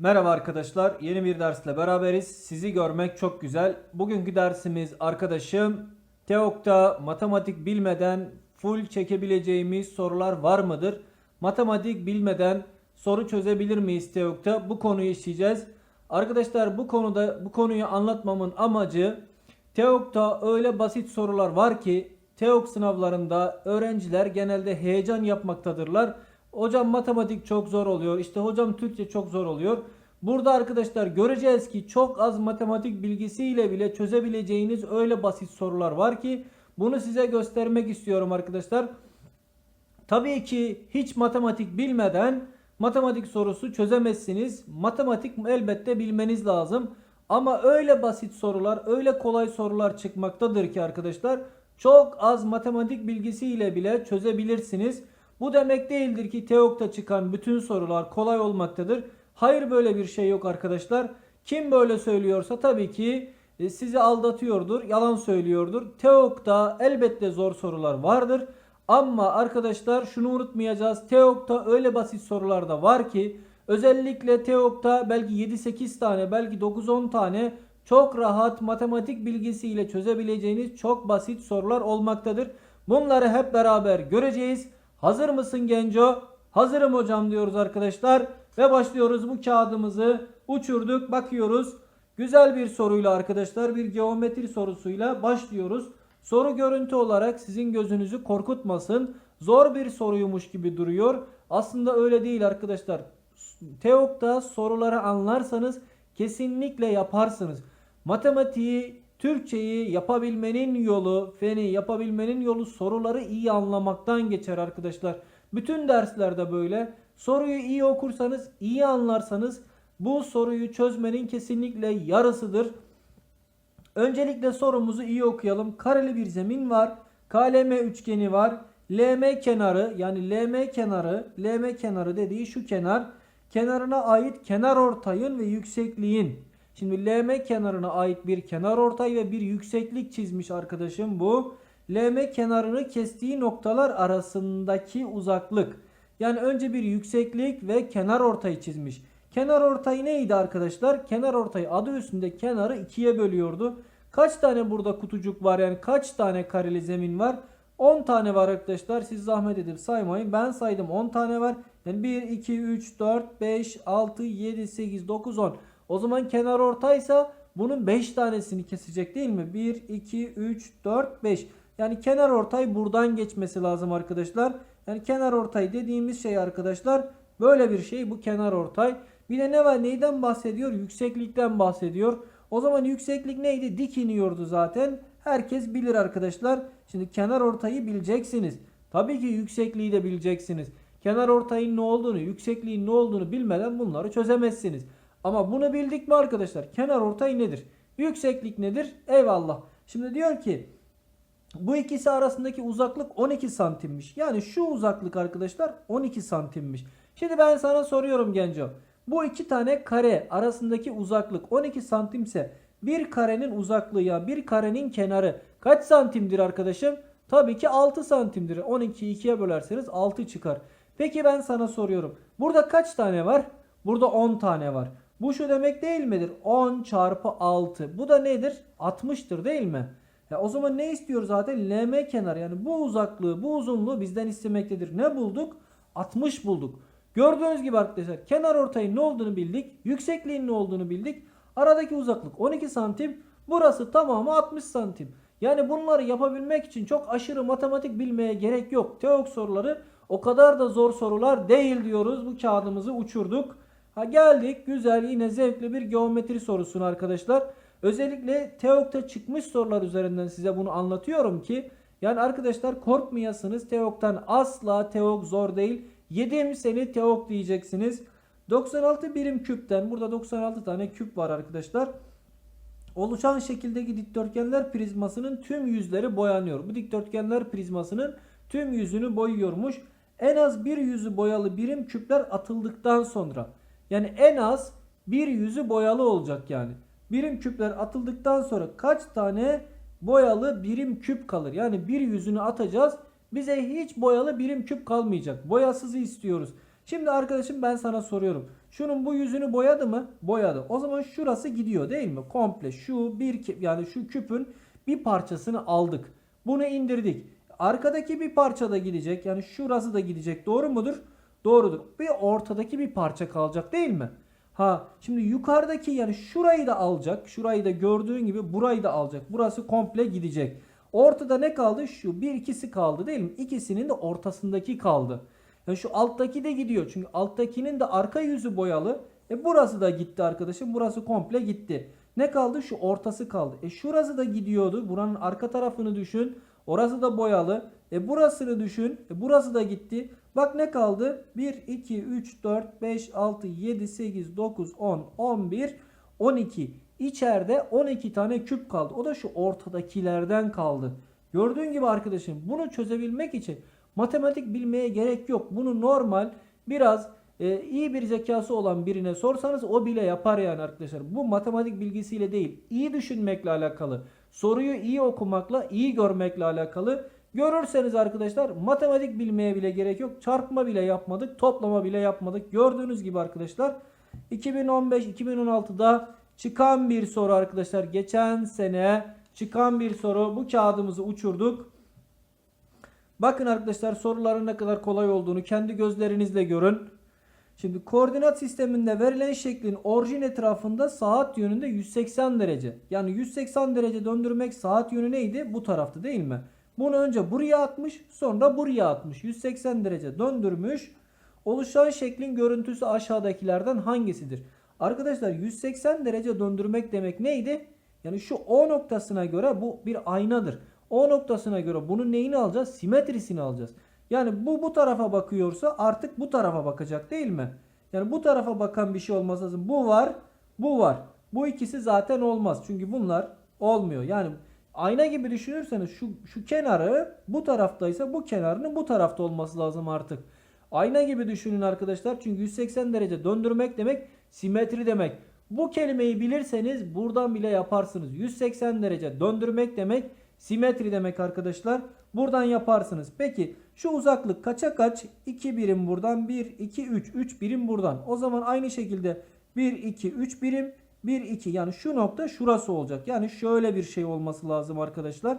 Merhaba arkadaşlar. Yeni bir dersle beraberiz. Sizi görmek çok güzel. Bugünkü dersimiz arkadaşım TEOK'ta matematik bilmeden full çekebileceğimiz sorular var mıdır? Matematik bilmeden soru çözebilir miyiz TEOK'ta? Bu konuyu işleyeceğiz. Arkadaşlar bu konuda bu konuyu anlatmamın amacı TEOK'ta öyle basit sorular var ki TEOK sınavlarında öğrenciler genelde heyecan yapmaktadırlar. Hocam matematik çok zor oluyor. İşte hocam Türkçe çok zor oluyor. Burada arkadaşlar göreceğiz ki çok az matematik bilgisiyle bile çözebileceğiniz öyle basit sorular var ki bunu size göstermek istiyorum arkadaşlar. Tabii ki hiç matematik bilmeden matematik sorusu çözemezsiniz. Matematik elbette bilmeniz lazım. Ama öyle basit sorular, öyle kolay sorular çıkmaktadır ki arkadaşlar çok az matematik bilgisiyle bile çözebilirsiniz. Bu demek değildir ki TEOK'ta çıkan bütün sorular kolay olmaktadır. Hayır böyle bir şey yok arkadaşlar. Kim böyle söylüyorsa tabii ki e, sizi aldatıyordur, yalan söylüyordur. TEOK'ta elbette zor sorular vardır. Ama arkadaşlar şunu unutmayacağız. TEOK'ta öyle basit sorular da var ki özellikle TEOK'ta belki 7-8 tane belki 9-10 tane çok rahat matematik bilgisiyle çözebileceğiniz çok basit sorular olmaktadır. Bunları hep beraber göreceğiz. Hazır mısın Genco? Hazırım hocam diyoruz arkadaşlar. Ve başlıyoruz bu kağıdımızı uçurduk bakıyoruz. Güzel bir soruyla arkadaşlar bir geometri sorusuyla başlıyoruz. Soru görüntü olarak sizin gözünüzü korkutmasın. Zor bir soruymuş gibi duruyor. Aslında öyle değil arkadaşlar. TEOK'ta soruları anlarsanız kesinlikle yaparsınız. Matematiği, Türkçeyi yapabilmenin yolu, feni yapabilmenin yolu soruları iyi anlamaktan geçer arkadaşlar. Bütün derslerde böyle. Soruyu iyi okursanız, iyi anlarsanız bu soruyu çözmenin kesinlikle yarısıdır. Öncelikle sorumuzu iyi okuyalım. Kareli bir zemin var. KLM üçgeni var. LM kenarı yani LM kenarı, LM kenarı dediği şu kenar. Kenarına ait kenar ortayın ve yüksekliğin. Şimdi LM kenarına ait bir kenar ortay ve bir yükseklik çizmiş arkadaşım bu. LM kenarını kestiği noktalar arasındaki uzaklık. Yani önce bir yükseklik ve kenar ortayı çizmiş. Kenar ortayı neydi arkadaşlar? Kenar ortayı adı üstünde kenarı ikiye bölüyordu. Kaç tane burada kutucuk var yani kaç tane kareli zemin var? 10 tane var arkadaşlar. Siz zahmet edip saymayın. Ben saydım 10 tane var. Yani 1, 2, 3, 4, 5, 6, 7, 8, 9, 10. O zaman kenar ortaysa bunun 5 tanesini kesecek değil mi? 1, 2, 3, 4, 5. Yani kenar ortay buradan geçmesi lazım arkadaşlar. Yani kenar ortay dediğimiz şey arkadaşlar böyle bir şey bu kenar ortay. Bir de ne var neyden bahsediyor? Yükseklikten bahsediyor. O zaman yükseklik neydi? Dik iniyordu zaten. Herkes bilir arkadaşlar. Şimdi kenar ortayı bileceksiniz. Tabii ki yüksekliği de bileceksiniz. Kenar ortayın ne olduğunu, yüksekliğin ne olduğunu bilmeden bunları çözemezsiniz. Ama bunu bildik mi arkadaşlar? Kenar ortay nedir? Yükseklik nedir? Eyvallah. Şimdi diyor ki bu ikisi arasındaki uzaklık 12 santimmiş. Yani şu uzaklık arkadaşlar 12 santimmiş. Şimdi ben sana soruyorum Genco. Bu iki tane kare arasındaki uzaklık 12 santimse bir karenin uzaklığı ya bir karenin kenarı kaç santimdir arkadaşım? Tabii ki 6 santimdir. 12'yi 2'ye bölerseniz 6 çıkar. Peki ben sana soruyorum. Burada kaç tane var? Burada 10 tane var. Bu şu demek değil midir? 10 çarpı 6. Bu da nedir? 60'tır değil mi? Ya o zaman ne istiyor zaten? LM kenar yani bu uzaklığı, bu uzunluğu bizden istemektedir. Ne bulduk? 60 bulduk. Gördüğünüz gibi arkadaşlar kenar ortayın ne olduğunu bildik. Yüksekliğin ne olduğunu bildik. Aradaki uzaklık 12 santim. Burası tamamı 60 santim. Yani bunları yapabilmek için çok aşırı matematik bilmeye gerek yok. Teok soruları o kadar da zor sorular değil diyoruz. Bu kağıdımızı uçurduk. Ha geldik güzel yine zevkli bir geometri sorusuna arkadaşlar. Özellikle TEOK'ta çıkmış sorular üzerinden size bunu anlatıyorum ki yani arkadaşlar korkmayasınız TEOK'tan asla TEOK zor değil. Yedim seni TEOK diyeceksiniz. 96 birim küpten burada 96 tane küp var arkadaşlar. Oluşan şekildeki dikdörtgenler prizmasının tüm yüzleri boyanıyor. Bu dikdörtgenler prizmasının tüm yüzünü boyuyormuş. En az bir yüzü boyalı birim küpler atıldıktan sonra yani en az bir yüzü boyalı olacak yani. Birim küpler atıldıktan sonra kaç tane boyalı birim küp kalır? Yani bir yüzünü atacağız. Bize hiç boyalı birim küp kalmayacak. Boyasızı istiyoruz. Şimdi arkadaşım ben sana soruyorum. Şunun bu yüzünü boyadı mı? Boyadı. O zaman şurası gidiyor değil mi? Komple şu bir yani şu küpün bir parçasını aldık. Bunu indirdik. Arkadaki bir parça da gidecek. Yani şurası da gidecek. Doğru mudur? Doğrudur. Bir ortadaki bir parça kalacak değil mi? Ha şimdi yukarıdaki yani şurayı da alacak. Şurayı da gördüğün gibi burayı da alacak. Burası komple gidecek. Ortada ne kaldı? Şu bir ikisi kaldı değil mi? İkisinin de ortasındaki kaldı. Yani şu alttaki de gidiyor. Çünkü alttakinin de arka yüzü boyalı. E burası da gitti arkadaşım. Burası komple gitti. Ne kaldı? Şu ortası kaldı. E şurası da gidiyordu. Buranın arka tarafını düşün. Orası da boyalı. E burasını düşün. E burası da gitti. Bak ne kaldı? 1, 2, 3, 4, 5, 6, 7, 8, 9, 10, 11, 12. İçeride 12 tane küp kaldı. O da şu ortadakilerden kaldı. Gördüğün gibi arkadaşım bunu çözebilmek için matematik bilmeye gerek yok. Bunu normal biraz e, iyi bir zekası olan birine sorsanız o bile yapar yani arkadaşlar. Bu matematik bilgisiyle değil, iyi düşünmekle alakalı. Soruyu iyi okumakla, iyi görmekle alakalı. Görürseniz arkadaşlar matematik bilmeye bile gerek yok. Çarpma bile yapmadık, toplama bile yapmadık. Gördüğünüz gibi arkadaşlar 2015-2016'da çıkan bir soru arkadaşlar. Geçen sene çıkan bir soru. Bu kağıdımızı uçurduk. Bakın arkadaşlar soruların ne kadar kolay olduğunu kendi gözlerinizle görün. Şimdi koordinat sisteminde verilen şeklin orijin etrafında saat yönünde 180 derece. Yani 180 derece döndürmek saat yönü neydi? Bu taraftı değil mi? Bunu önce buraya atmış sonra buraya atmış. 180 derece döndürmüş. Oluşan şeklin görüntüsü aşağıdakilerden hangisidir? Arkadaşlar 180 derece döndürmek demek neydi? Yani şu O noktasına göre bu bir aynadır. O noktasına göre bunun neyini alacağız? Simetrisini alacağız. Yani bu bu tarafa bakıyorsa artık bu tarafa bakacak değil mi? Yani bu tarafa bakan bir şey olması lazım. Bu var, bu var. Bu ikisi zaten olmaz. Çünkü bunlar olmuyor. Yani ayna gibi düşünürseniz şu şu kenarı bu taraftaysa bu kenarının bu tarafta olması lazım artık. Ayna gibi düşünün arkadaşlar. Çünkü 180 derece döndürmek demek simetri demek. Bu kelimeyi bilirseniz buradan bile yaparsınız. 180 derece döndürmek demek simetri demek arkadaşlar. Buradan yaparsınız. Peki şu uzaklık kaça kaç? 2 birim buradan 1, 2, 3. 3 birim buradan. O zaman aynı şekilde 1, 2, 3 birim 1, 2 yani şu nokta şurası olacak. Yani şöyle bir şey olması lazım arkadaşlar.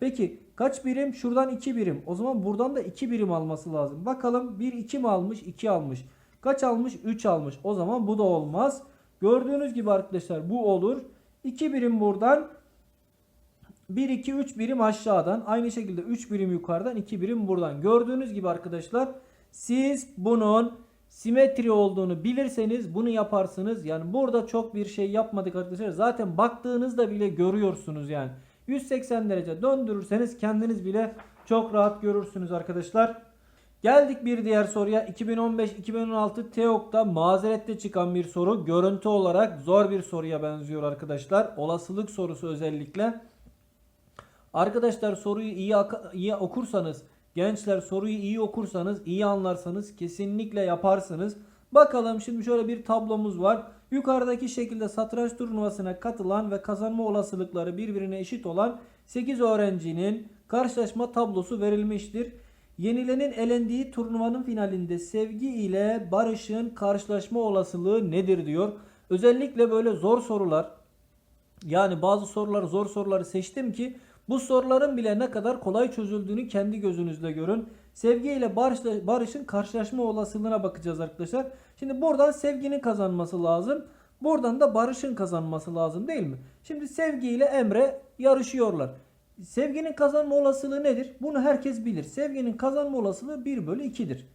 Peki kaç birim? Şuradan 2 birim. O zaman buradan da 2 birim alması lazım. Bakalım 1, 2 mi almış? 2 almış. Kaç almış? 3 almış. O zaman bu da olmaz. Gördüğünüz gibi arkadaşlar bu olur. 2 birim buradan 1, 2, 3 birim aşağıdan. Aynı şekilde 3 birim yukarıdan 2 birim buradan. Gördüğünüz gibi arkadaşlar siz bunun simetri olduğunu bilirseniz bunu yaparsınız. Yani burada çok bir şey yapmadık arkadaşlar. Zaten baktığınızda bile görüyorsunuz yani. 180 derece döndürürseniz kendiniz bile çok rahat görürsünüz arkadaşlar. Geldik bir diğer soruya. 2015-2016 TEOK'ta mazerette çıkan bir soru. Görüntü olarak zor bir soruya benziyor arkadaşlar. Olasılık sorusu özellikle. Arkadaşlar soruyu iyi, iyi okursanız, gençler soruyu iyi okursanız, iyi anlarsanız kesinlikle yaparsınız. Bakalım şimdi şöyle bir tablomuz var. Yukarıdaki şekilde satranç turnuvasına katılan ve kazanma olasılıkları birbirine eşit olan 8 öğrencinin karşılaşma tablosu verilmiştir. Yenilenin elendiği turnuvanın finalinde Sevgi ile Barış'ın karşılaşma olasılığı nedir diyor. Özellikle böyle zor sorular yani bazı soruları zor soruları seçtim ki bu soruların bile ne kadar kolay çözüldüğünü kendi gözünüzle görün. Sevgi ile Barış'la- Barış'ın karşılaşma olasılığına bakacağız arkadaşlar. Şimdi buradan Sevgi'nin kazanması lazım. Buradan da Barış'ın kazanması lazım değil mi? Şimdi Sevgi ile Emre yarışıyorlar. Sevginin kazanma olasılığı nedir? Bunu herkes bilir. Sevginin kazanma olasılığı 1 bölü 2'dir.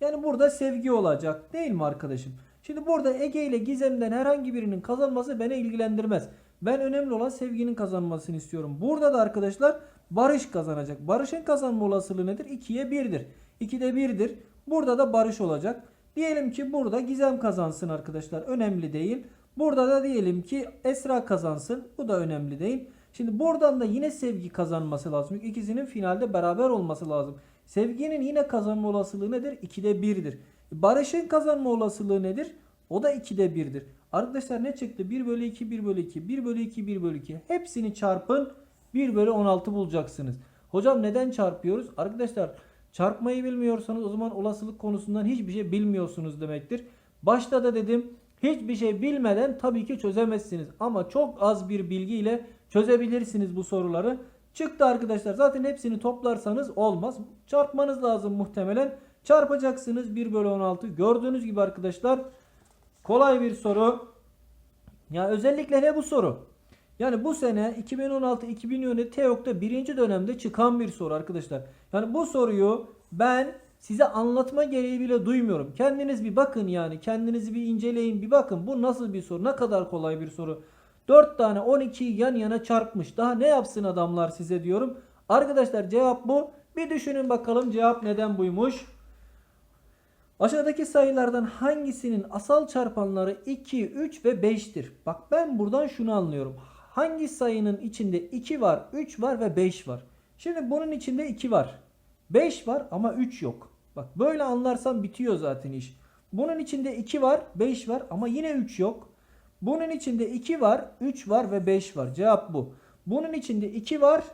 Yani burada sevgi olacak değil mi arkadaşım? Şimdi burada Ege ile Gizem'den herhangi birinin kazanması beni ilgilendirmez. Ben önemli olan sevginin kazanmasını istiyorum. Burada da arkadaşlar Barış kazanacak. Barış'ın kazanma olasılığı nedir? 2'ye 1'dir. 2'de 1'dir. Burada da Barış olacak. Diyelim ki burada Gizem kazansın arkadaşlar. Önemli değil. Burada da diyelim ki Esra kazansın. Bu da önemli değil. Şimdi buradan da yine sevgi kazanması lazım. Çünkü ikisinin finalde beraber olması lazım. Sevginin yine kazanma olasılığı nedir? 2'de 1'dir. Barış'ın kazanma olasılığı nedir? O da 2'de 1'dir. Arkadaşlar ne çıktı? 1 bölü 2, 1 bölü 2, 1 bölü 2, 1 bölü 2. Hepsini çarpın 1 bölü 16 bulacaksınız. Hocam neden çarpıyoruz? Arkadaşlar Çarpmayı bilmiyorsanız o zaman olasılık konusundan hiçbir şey bilmiyorsunuz demektir. Başta da dedim hiçbir şey bilmeden tabii ki çözemezsiniz. Ama çok az bir bilgiyle çözebilirsiniz bu soruları. Çıktı arkadaşlar. Zaten hepsini toplarsanız olmaz. Çarpmanız lazım muhtemelen. Çarpacaksınız 1 bölü 16. Gördüğünüz gibi arkadaşlar kolay bir soru. Ya özellikle ne bu soru? Yani bu sene 2016-2017 TEOK'ta birinci dönemde çıkan bir soru arkadaşlar. Yani bu soruyu ben size anlatma gereği bile duymuyorum. Kendiniz bir bakın yani kendinizi bir inceleyin bir bakın bu nasıl bir soru ne kadar kolay bir soru. 4 tane 12'yi yan yana çarpmış daha ne yapsın adamlar size diyorum. Arkadaşlar cevap bu. Bir düşünün bakalım cevap neden buymuş. Aşağıdaki sayılardan hangisinin asal çarpanları 2, 3 ve 5'tir? Bak ben buradan şunu anlıyorum. Hangi sayının içinde 2 var, 3 var ve 5 var? Şimdi bunun içinde 2 var. 5 var ama 3 yok. Bak böyle anlarsan bitiyor zaten iş. Bunun içinde 2 var, 5 var ama yine 3 yok. Bunun içinde 2 var, 3 var ve 5 var. Cevap bu. Bunun içinde 2 var,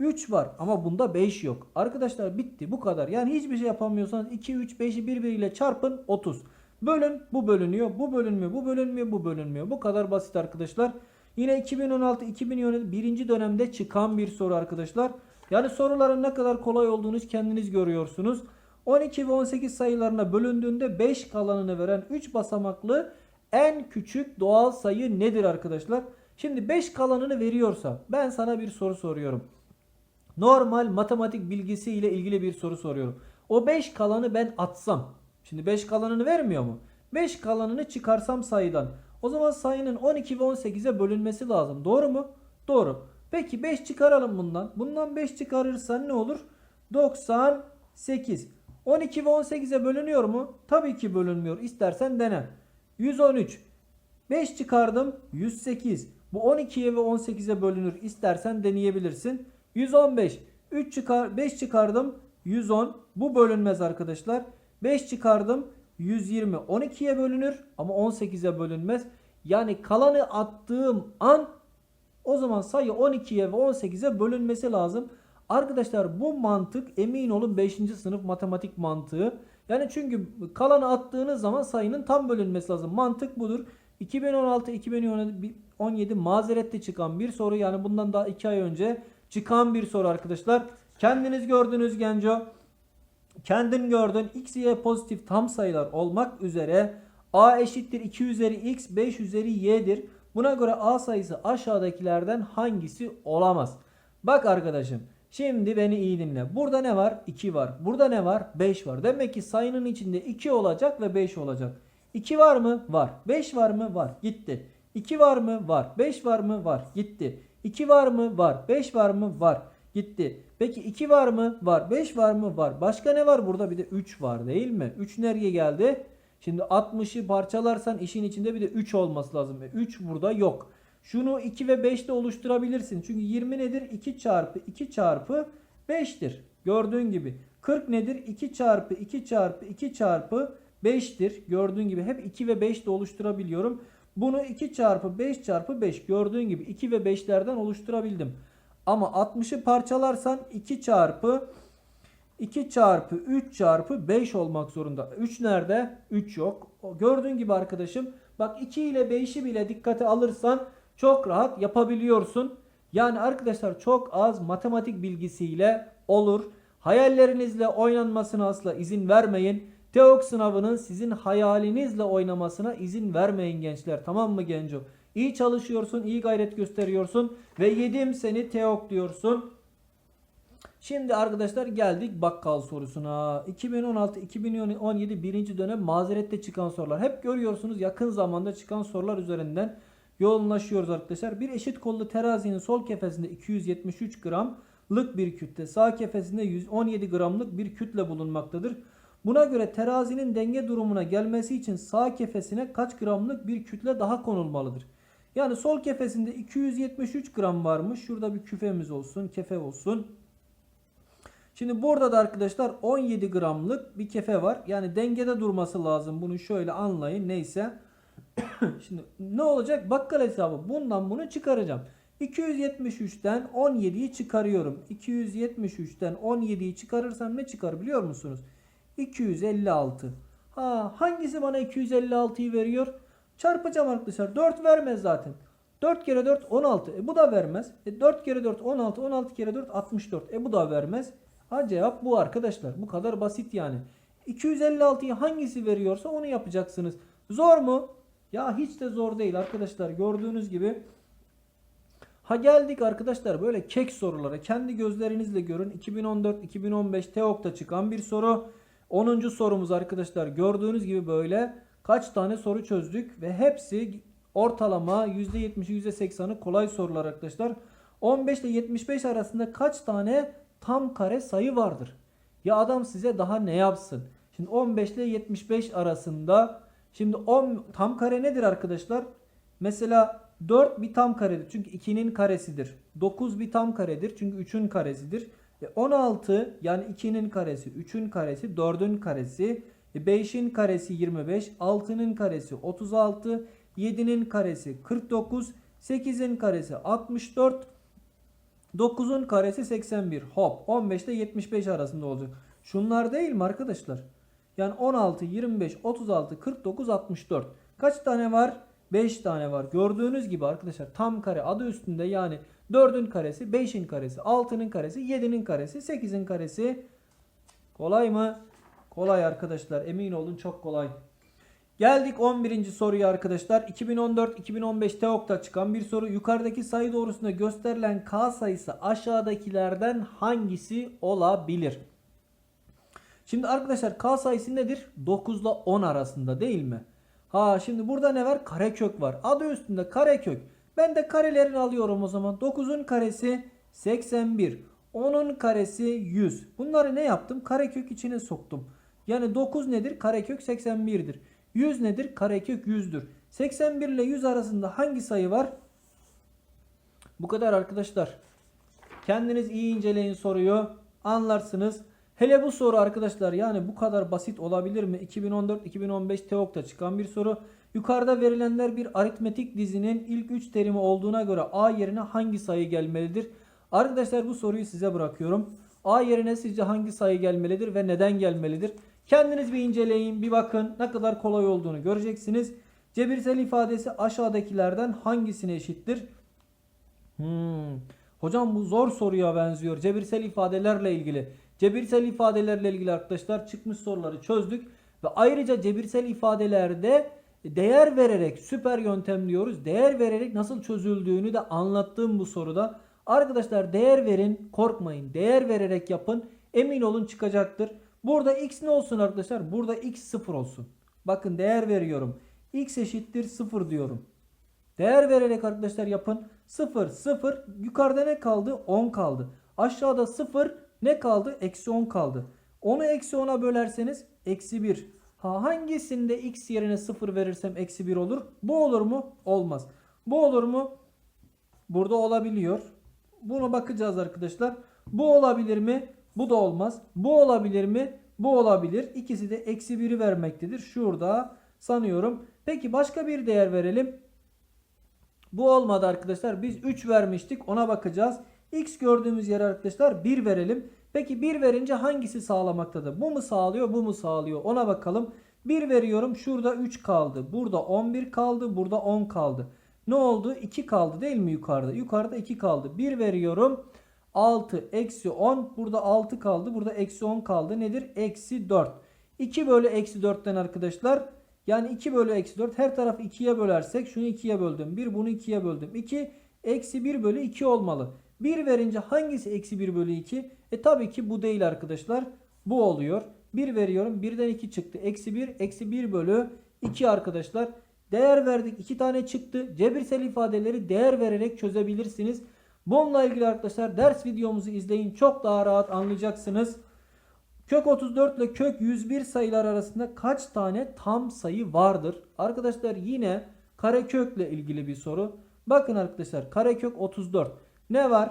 3 var ama bunda 5 yok. Arkadaşlar bitti bu kadar. Yani hiçbir şey yapamıyorsanız 2, 3, 5'i birbiriyle çarpın 30. Bölün bu bölünüyor, bu bölünmüyor, bu bölünmüyor, bu bölünmüyor. Bu kadar basit arkadaşlar. Yine 2016-2017 birinci dönemde çıkan bir soru arkadaşlar. Yani soruların ne kadar kolay olduğunu kendiniz görüyorsunuz. 12 ve 18 sayılarına bölündüğünde 5 kalanını veren 3 basamaklı en küçük doğal sayı nedir arkadaşlar? Şimdi 5 kalanını veriyorsa ben sana bir soru soruyorum. Normal matematik bilgisi ile ilgili bir soru soruyorum. O 5 kalanı ben atsam. Şimdi 5 kalanını vermiyor mu? 5 kalanını çıkarsam sayıdan. O zaman sayının 12 ve 18'e bölünmesi lazım. Doğru mu? Doğru. Peki 5 çıkaralım bundan. Bundan 5 çıkarırsan ne olur? 98. 12 ve 18'e bölünüyor mu? Tabii ki bölünmüyor. İstersen dene. 113. 5 çıkardım. 108. Bu 12'ye ve 18'e bölünür. İstersen deneyebilirsin. 115. 3 çıkar 5 çıkardım. 110. Bu bölünmez arkadaşlar. 5 çıkardım. 120. 12'ye bölünür ama 18'e bölünmez. Yani kalanı attığım an o zaman sayı 12'ye ve 18'e bölünmesi lazım. Arkadaşlar bu mantık emin olun 5. sınıf matematik mantığı. Yani çünkü kalanı attığınız zaman sayının tam bölünmesi lazım. Mantık budur. 2016-2017 mazerette çıkan bir soru. Yani bundan daha 2 ay önce çıkan bir soru arkadaşlar. Kendiniz gördünüz Genco. Kendin gördün. X, Y pozitif tam sayılar olmak üzere A eşittir 2 üzeri X 5 üzeri Y'dir. Buna göre A sayısı aşağıdakilerden hangisi olamaz? Bak arkadaşım. Şimdi beni iyi dinle. Burada ne var? 2 var. Burada ne var? 5 var. Demek ki sayının içinde 2 olacak ve 5 olacak. 2 var mı? Var. 5 var mı? Var. Gitti. 2 var mı? Var. 5 var mı? Var. Gitti. 2 var mı? Var. 5 var mı? Var. Gitti. Peki 2 var mı? Var. 5 var mı? Var. Başka ne var? Burada bir de 3 var değil mi? 3 nereye geldi? Şimdi 60'ı parçalarsan işin içinde bir de 3 olması lazım. 3 burada yok. Şunu 2 ve 5 de oluşturabilirsin. Çünkü 20 nedir? 2 çarpı 2 çarpı 5'tir. Gördüğün gibi. 40 nedir? 2 çarpı 2 çarpı 2 çarpı 5'tir. Gördüğün gibi hep 2 ve 5 de oluşturabiliyorum. Bunu 2 çarpı 5 çarpı 5 gördüğün gibi 2 ve 5'lerden oluşturabildim. Ama 60'ı parçalarsan 2 çarpı 2 çarpı 3 çarpı 5 olmak zorunda. 3 nerede? 3 yok. Gördüğün gibi arkadaşım bak 2 ile 5'i bile dikkate alırsan çok rahat yapabiliyorsun. Yani arkadaşlar çok az matematik bilgisiyle olur. Hayallerinizle oynanmasına asla izin vermeyin. TEOK sınavının sizin hayalinizle oynamasına izin vermeyin gençler. Tamam mı Genco? İyi çalışıyorsun, iyi gayret gösteriyorsun ve yedim seni TEOK diyorsun. Şimdi arkadaşlar geldik bakkal sorusuna. 2016-2017 birinci dönem mazerette çıkan sorular. Hep görüyorsunuz yakın zamanda çıkan sorular üzerinden yoğunlaşıyoruz arkadaşlar. Bir eşit kollu terazinin sol kefesinde 273 gramlık bir kütle, sağ kefesinde 117 gramlık bir kütle bulunmaktadır. Buna göre terazinin denge durumuna gelmesi için sağ kefesine kaç gramlık bir kütle daha konulmalıdır? Yani sol kefesinde 273 gram varmış. Şurada bir küfemiz olsun, kefe olsun. Şimdi burada da arkadaşlar 17 gramlık bir kefe var. Yani dengede durması lazım. Bunu şöyle anlayın. Neyse. Şimdi ne olacak? Bakkal hesabı. Bundan bunu çıkaracağım. 273'ten 17'yi çıkarıyorum. 273'ten 17'yi çıkarırsam ne çıkar biliyor musunuz? 256. Ha hangisi bana 256'yı veriyor? Çarpacağım arkadaşlar. 4 vermez zaten. 4 kere 4 16. E bu da vermez. E 4 kere 4 16. 16 kere 4 64. E bu da vermez. Ha cevap bu arkadaşlar. Bu kadar basit yani. 256'yı hangisi veriyorsa onu yapacaksınız. Zor mu? Ya hiç de zor değil arkadaşlar. Gördüğünüz gibi Ha geldik arkadaşlar böyle kek sorulara. Kendi gözlerinizle görün. 2014-2015 TEOK'ta çıkan bir soru. 10. sorumuz arkadaşlar. Gördüğünüz gibi böyle kaç tane soru çözdük ve hepsi ortalama %70'i %80'i kolay sorular arkadaşlar. 15 ile 75 arasında kaç tane tam kare sayı vardır? Ya adam size daha ne yapsın? Şimdi 15 ile 75 arasında şimdi 10 tam kare nedir arkadaşlar? Mesela 4 bir tam karedir. Çünkü 2'nin karesidir. 9 bir tam karedir. Çünkü 3'ün karesidir. E 16 yani 2'nin karesi, 3'ün karesi, 4'ün karesi, e 5'in karesi 25, 6'nın karesi 36, 7'nin karesi 49, 8'in karesi 64, 9'un karesi 81. Hop 15 ile 75 arasında olacak. Şunlar değil mi arkadaşlar? Yani 16, 25, 36, 49, 64. Kaç tane var? 5 tane var. Gördüğünüz gibi arkadaşlar tam kare adı üstünde yani 4'ün karesi, 5'in karesi, 6'nın karesi, 7'nin karesi, 8'in karesi. Kolay mı? Kolay arkadaşlar. Emin olun çok kolay. Geldik 11. soruya arkadaşlar. 2014-2015 TEOK'ta çıkan bir soru. Yukarıdaki sayı doğrusunda gösterilen K sayısı aşağıdakilerden hangisi olabilir? Şimdi arkadaşlar K sayısı nedir? 9 ile 10 arasında değil mi? Ha şimdi burada ne var? Karekök var. Adı üstünde karekök. Ben de karelerini alıyorum o zaman. 9'un karesi 81. 10'un karesi 100. Bunları ne yaptım? Karekök içine soktum. Yani 9 nedir? Karekök 81'dir. 100 nedir? Karekök 100'dür. 81 ile 100 arasında hangi sayı var? Bu kadar arkadaşlar. Kendiniz iyi inceleyin soruyu. Anlarsınız. Hele bu soru arkadaşlar yani bu kadar basit olabilir mi? 2014-2015 TEOK'ta çıkan bir soru. Yukarıda verilenler bir aritmetik dizinin ilk 3 terimi olduğuna göre A yerine hangi sayı gelmelidir? Arkadaşlar bu soruyu size bırakıyorum. A yerine sizce hangi sayı gelmelidir ve neden gelmelidir? Kendiniz bir inceleyin, bir bakın ne kadar kolay olduğunu göreceksiniz. Cebirsel ifadesi aşağıdakilerden hangisine eşittir? Hmm. Hocam bu zor soruya benziyor. Cebirsel ifadelerle ilgili. Cebirsel ifadelerle ilgili arkadaşlar çıkmış soruları çözdük. Ve ayrıca cebirsel ifadelerde değer vererek süper yöntem diyoruz. Değer vererek nasıl çözüldüğünü de anlattığım bu soruda. Arkadaşlar değer verin korkmayın. Değer vererek yapın. Emin olun çıkacaktır. Burada x ne olsun arkadaşlar? Burada x 0 olsun. Bakın değer veriyorum. x eşittir 0 diyorum. Değer vererek arkadaşlar yapın. 0 0 yukarıda ne kaldı? 10 kaldı. Aşağıda 0 ne kaldı? Eksi 10 kaldı. 10'u eksi 10'a bölerseniz eksi 1. Ha hangisinde x yerine 0 verirsem eksi 1 olur? Bu olur mu? Olmaz. Bu olur mu? Burada olabiliyor. Buna bakacağız arkadaşlar. Bu olabilir mi? Bu da olmaz. Bu olabilir mi? Bu olabilir. İkisi de eksi 1'i vermektedir. Şurada sanıyorum. Peki başka bir değer verelim. Bu olmadı arkadaşlar. Biz 3 vermiştik. Ona bakacağız. X gördüğümüz yere arkadaşlar 1 verelim. Peki 1 verince hangisi sağlamaktadır? Bu mu sağlıyor bu mu sağlıyor? Ona bakalım. 1 veriyorum. Şurada 3 kaldı. Burada 11 kaldı. Burada 10 kaldı. Ne oldu? 2 kaldı değil mi yukarıda? Yukarıda 2 kaldı. 1 veriyorum. 6 eksi 10. Burada 6 kaldı. Burada eksi 10 kaldı. Nedir? Eksi 4. 2 bölü eksi 4'ten arkadaşlar. Yani 2 bölü eksi 4. Her tarafı 2'ye bölersek şunu 2'ye böldüm. 1 bunu 2'ye böldüm. 2 eksi 1 bölü 2 olmalı. 1 verince hangisi eksi 1 bölü 2? E tabii ki bu değil arkadaşlar. Bu oluyor. 1 veriyorum. 1'den 2 çıktı. Eksi 1. Eksi 1 bölü 2 arkadaşlar. Değer verdik. 2 tane çıktı. Cebirsel ifadeleri değer vererek çözebilirsiniz. Bununla ilgili arkadaşlar ders videomuzu izleyin. Çok daha rahat anlayacaksınız. Kök 34 ile kök 101 sayılar arasında kaç tane tam sayı vardır? Arkadaşlar yine karekökle ilgili bir soru. Bakın arkadaşlar karekök 34. Ne var?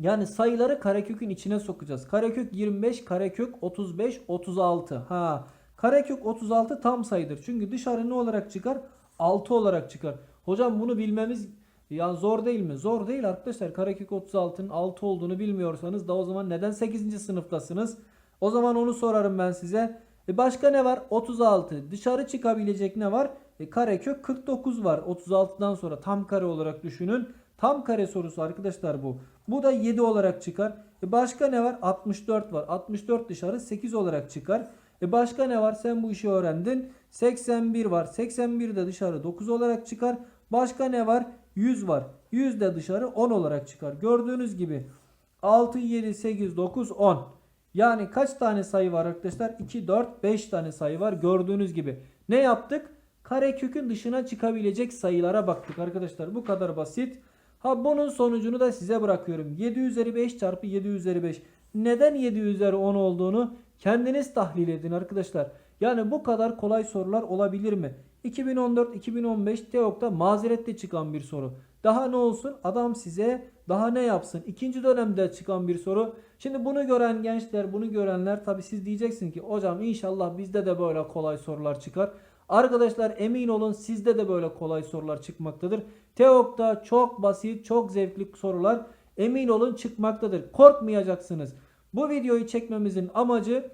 Yani sayıları karekökün içine sokacağız. Karekök 25, karekök 35, 36. Ha, karekök 36 tam sayıdır. Çünkü dışarı ne olarak çıkar? 6 olarak çıkar. Hocam bunu bilmemiz Ya zor değil mi? Zor değil arkadaşlar. Karekök 36'nın 6 olduğunu bilmiyorsanız da o zaman neden 8. sınıftasınız? O zaman onu sorarım ben size. E başka ne var? 36. Dışarı çıkabilecek ne var? E karekök 49 var. 36'dan sonra tam kare olarak düşünün. Tam kare sorusu arkadaşlar bu. Bu da 7 olarak çıkar. E başka ne var? 64 var. 64 dışarı 8 olarak çıkar. E başka ne var? Sen bu işi öğrendin. 81 var. 81 de dışarı 9 olarak çıkar. Başka ne var? 100 var. 100 de dışarı 10 olarak çıkar. Gördüğünüz gibi 6, 7, 8, 9, 10. Yani kaç tane sayı var arkadaşlar? 2, 4, 5 tane sayı var. Gördüğünüz gibi. Ne yaptık? Karekökün dışına çıkabilecek sayılara baktık arkadaşlar. Bu kadar basit. Ha bunun sonucunu da size bırakıyorum. 7 üzeri 5 çarpı 7 üzeri 5. Neden 7 üzeri 10 olduğunu kendiniz tahlil edin arkadaşlar. Yani bu kadar kolay sorular olabilir mi? 2014-2015 TEOK'ta mazeretle çıkan bir soru. Daha ne olsun? Adam size daha ne yapsın? İkinci dönemde çıkan bir soru. Şimdi bunu gören gençler, bunu görenler tabi siz diyeceksin ki hocam inşallah bizde de böyle kolay sorular çıkar. Arkadaşlar emin olun sizde de böyle kolay sorular çıkmaktadır. TEOK'ta çok basit, çok zevkli sorular emin olun çıkmaktadır. Korkmayacaksınız. Bu videoyu çekmemizin amacı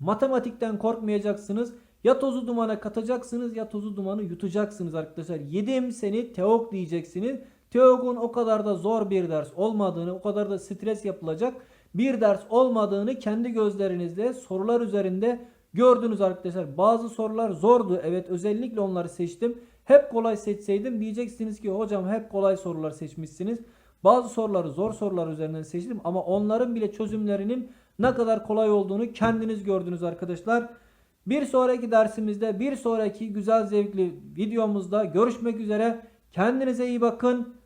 matematikten korkmayacaksınız. Ya tozu dumana katacaksınız ya tozu dumanı yutacaksınız arkadaşlar. Yedim seni teok diyeceksiniz. Teok'un o kadar da zor bir ders olmadığını, o kadar da stres yapılacak bir ders olmadığını kendi gözlerinizle sorular üzerinde gördünüz arkadaşlar. Bazı sorular zordu. Evet özellikle onları seçtim. Hep kolay seçseydim diyeceksiniz ki hocam hep kolay sorular seçmişsiniz. Bazı soruları zor sorular üzerinden seçtim ama onların bile çözümlerinin ne kadar kolay olduğunu kendiniz gördünüz arkadaşlar. Bir sonraki dersimizde, bir sonraki güzel zevkli videomuzda görüşmek üzere. Kendinize iyi bakın.